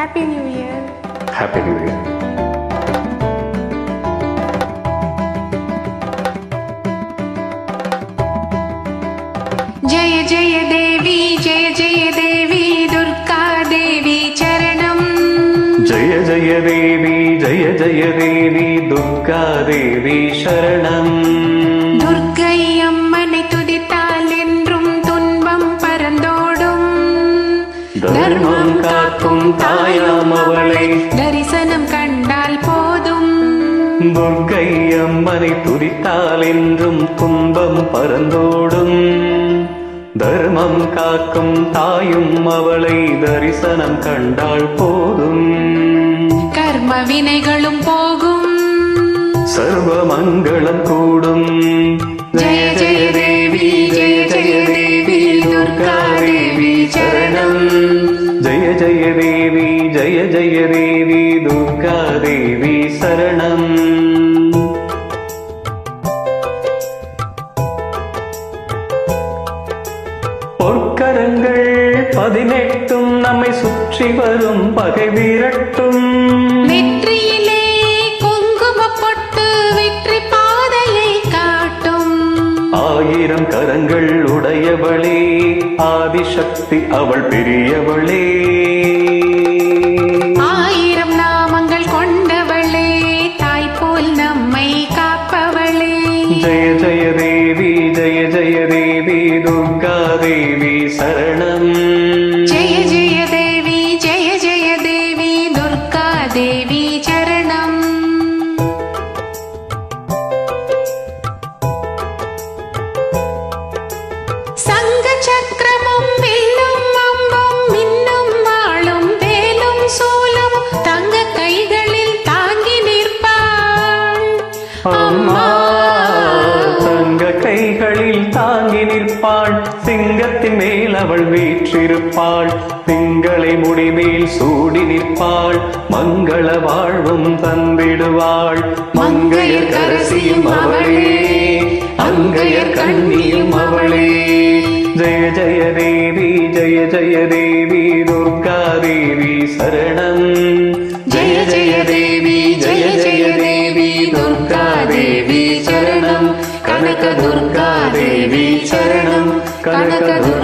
Happy new year happy new year ஜெய ஜெய தேவி ஜெய ஜெய தேவி துர்கா தேவி சரணம் ஜெய ஜெய தேவி ஜெய ஜெய தேவி துர்கா தேவி சரணம் தாயாம் அவளை தரிசனம் கண்டால் போதும். துர்க்கை அம்மனை துதித்தால் என்றும் துன்பம் பறந்தோடும். தர்மம் காக்கும் தாயும் அவளை தரிசனம் கண்டால் போதும். கர்ம வினைகளும் போகும். சர்வ மங்களம் கூடும். ஜெய ஜெய தேவி ஜெய ஜெய தேவி துர்கா தேவி சரணம். ஜெய ஜெய தேவி ஜெய ஜெய தேவி துர்கா தேவி சரணம் பொற்கரங்கள் பதினெட்டும் நம்மை சுற்றி வரும் பகை விரட்டும் நெற்றியிலே குங்கும பொட்டு வெற்றி பாதையை காட்டும் ஆயிரம் கரங்கள் உடையவளே ஆதிசக்தி அவள் பெரியவளே காப்பவளே ஜெய ஜெய தேவி ஜெய ஜெய தேவி துர்கா சிங்கத்தின் மேல் அவள் வீற்றிருப்பாள். திங்களை முடிமேல் சூடி நிற்பாள். மங்கள வாழ்வும் தந்திடுவாள். மங்கையர் கரசியும் அவளே. அங்கையர் கண்ணியும் அவளே. ஜெய ஜெய தேவி ஜெய ஜெய தேவி துர்கா தேவி சரணம். துர்கா தேவி சரணம்